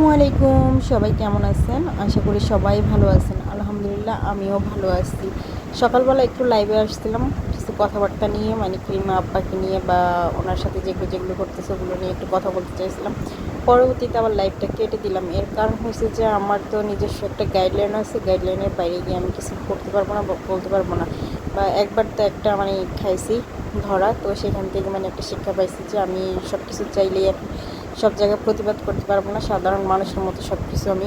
আসসালামু আলাইকুম। সবাই কেমন আছেন? আশা করি সবাই ভালো আছেন। আলহামদুলিল্লাহ, আমিও ভালো আছি। সকালবেলা একটু লাইভে আসছিলাম। কিছু কথাবার্তা নিয়ে মানে ক্রিমা আব্বাকে নিয়ে বা ওনার সাথে যেগুলো যেগুলো করতেছে ওগুলো নিয়ে একটু কথা বলতে চাইছিলাম। পরবর্তীতে আবার লাইভটা কেটে দিলাম। এর কারণ হয়েছে যে আমার তো নিজস্ব একটা গাইডলাইন আছে। গাইডলাইনের বাইরে গিয়ে আমি কিছু করতে পারব না বলতে পারব না। বা একবার তো একটা মানে খাইছি ধরা। তো সেখান থেকে মানে একটা শিক্ষা পাইছি যে আমি সব কিছু চাইলেই সব জায়গায় প্রতিবাদ করতে পারব না, সাধারণ মানুষের মতো সব কিছু আমি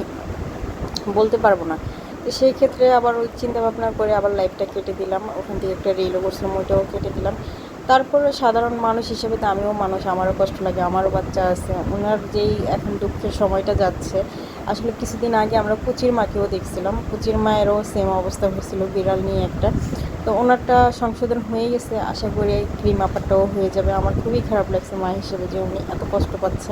বলতে পারব না। তো সেই ক্ষেত্রে আবার ওই চিন্তা ভাবনা করে আবার লাইফটা কেটে দিলাম, ওখান থেকে একটা রিলও করছিলাম, ওইটাও কেটে দিলাম। তারপরে সাধারণ মানুষ হিসেবে তো আমিও মানুষ, আমারও কষ্ট লাগে, আমারও বাচ্চা আছে ওনার যেই এখন দুঃখের সময়টা যাচ্ছে, আসলে কিছুদিন আগে আমরা কুচির মাকেও দেখছিলাম, কুচির মায়েরও সেম অবস্থা হয়েছিল, বিড়াল নিয়ে একটা। তো ওনারটা সংশোধন হয়ে গেছে। আশা করি ক্রিম আপারটাও হয়ে যাবে। আমার খুবই খারাপ লাগছে মা হিসেবে যে উনি এত কষ্ট পাচ্ছে।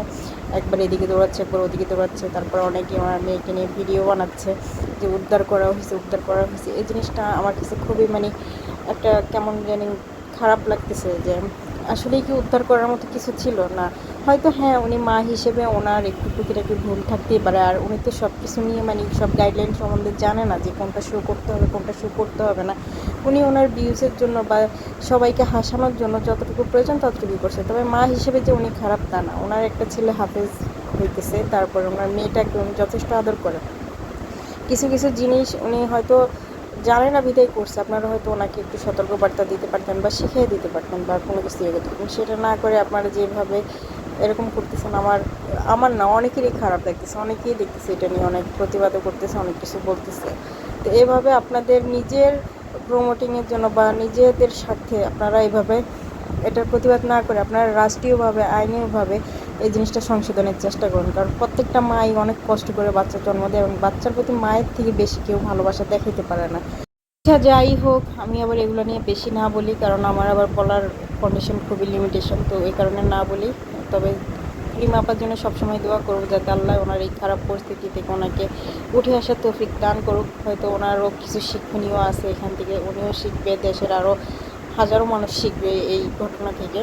একবার এদিকে দৌড়াচ্ছে, একবার ওদিকে দৌড়াচ্ছে। তারপর অনেকে আমার মেয়েকে নিয়ে ভিডিও বানাচ্ছে যে উদ্ধার করা হয়েছে, উদ্ধার করা হয়েছে। এই জিনিসটা আমার কাছে খুবই মানে একটা কেমন জানি খারাপ লাগতেছে যে আসলেই কি উদ্ধার করার মতো কিছু ছিল না। হয়তো হ্যাঁ উনি মা হিসেবে ওনার একটু টুকিটাকি ভুল থাকতেই পারে। আর উনি তো সব কিছু নিয়ে মানে সব গাইডলাইন সম্বন্ধে জানে না যে কোনটা শো করতে হবে, কোনটা শো করতে হবে না। উনি ওনার ভিউজের জন্য বা সবাইকে হাসানোর জন্য যতটুকু প্রয়োজন ততটুকুই করছে। তবে মা হিসেবে যে উনি খারাপ তা না। ওনার একটা ছেলে হাফেজ হইতেছে, তারপর ওনার মেয়েটাকে উনি যথেষ্ট আদর করে কিছু কিছু জিনিস উনি হয়তো জানে না বিদায় করছে। আপনারা হয়তো ওনাকে একটু সতর্কবার্তা দিতে পারতেন বা শিখিয়ে দিতে পারতেন বা কোনো কিছু ইয়ে করতে সেটা না করে আপনারা যেভাবে এরকম করতেছেন, আমার আমার না, অনেকেরই খারাপ লাগতেছে। অনেকেই দেখতেছে এটা নিয়ে, অনেক প্রতিবাদও করতেছে, অনেক কিছু বলতেছে। তো এভাবে আপনাদের নিজের প্রমোটিংয়ের জন্য বা নিজেদের স্বার্থে আপনারা এইভাবে এটার প্রতিবাদ না করে আপনারা রাষ্ট্রীয়ভাবে আইনীয়ভাবে এই জিনিসটা সংশোধনের চেষ্টা করুন। কারণ প্রত্যেকটা মাই অনেক কষ্ট করে বাচ্চা জন্ম দেয় এবং বাচ্চার প্রতি মায়ের থেকে বেশি কেউ ভালোবাসা দেখাইতে পারে না। আচ্ছা যাই হোক, আমি আবার এগুলো নিয়ে বেশি না বলি, কারণ আমার আবার বলার কন্ডিশন খুবই লিমিটেশন তো এই কারণে না বলি। তবে ক্রিম আপার জন্য সবসময় দোয়া করব যাতে আল্লাহ ওনার এই খারাপ পরিস্থিতি থেকে ওনাকে উঠে আসার তৌফিক দান করুক। হয়তো ওনারও কিছু শিক্ষণীয় আছে এখান থেকে, উনিও শিখবে, দেশের আরও হাজারো মানুষ শিখবে এই ঘটনা থেকে।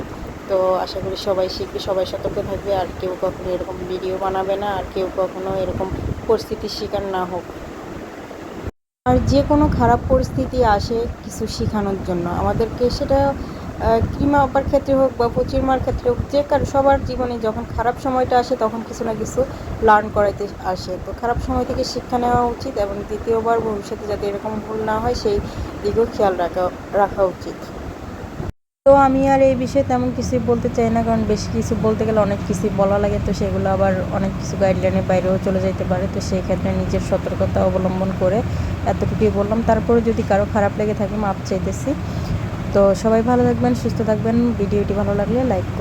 তো আশা করি সবাই শিখবে, সবাই সতর্ক থাকবে, আর কেউ কখনো এরকম ভিডিও বানাবে না, আর কেউ কখনো এরকম পরিস্থিতির শিকার না হোক। আর যে কোনো খারাপ পরিস্থিতি আসে কিছু শেখানোর জন্য। আমাদেরকে সেটা ক্রিমা অপার ক্ষেত্রে হোক বা পচিরমার ক্ষেত্রে হোক, যে কার সবার জীবনে যখন খারাপ সময়টা আসে, তখন কিছু না কিছু লার্ন করাইতে আসে। তো খারাপ সময় থেকে শিক্ষা নেওয়া উচিত এবং দ্বিতীয়বার ভবিষ্যতে যাতে এরকম ভুল না হয়, সেই দিকেও খেয়াল রাখা রাখা উচিত। তো আমি আর এই বিষয়ে তেমন কিছু বলতে চাই না, কারণ বেশি কিছু বলতে গেলে অনেক কিছু বলা লাগে, তো সেগুলো আবার অনেক কিছু গাইডলাইনের বাইরেও চলে যেতে পারে। তো সেই ক্ষেত্রে নিজের সতর্কতা অবলম্বন করে এতটুকুই বললাম। তারপরে যদি কারও খারাপ লেগে থাকে, মাপ চাইতেছি। তো সবাই ভালো থাকবেন সুস্থ থাকবেন ভিডিওটি ভালো লাগলে লাইক করুন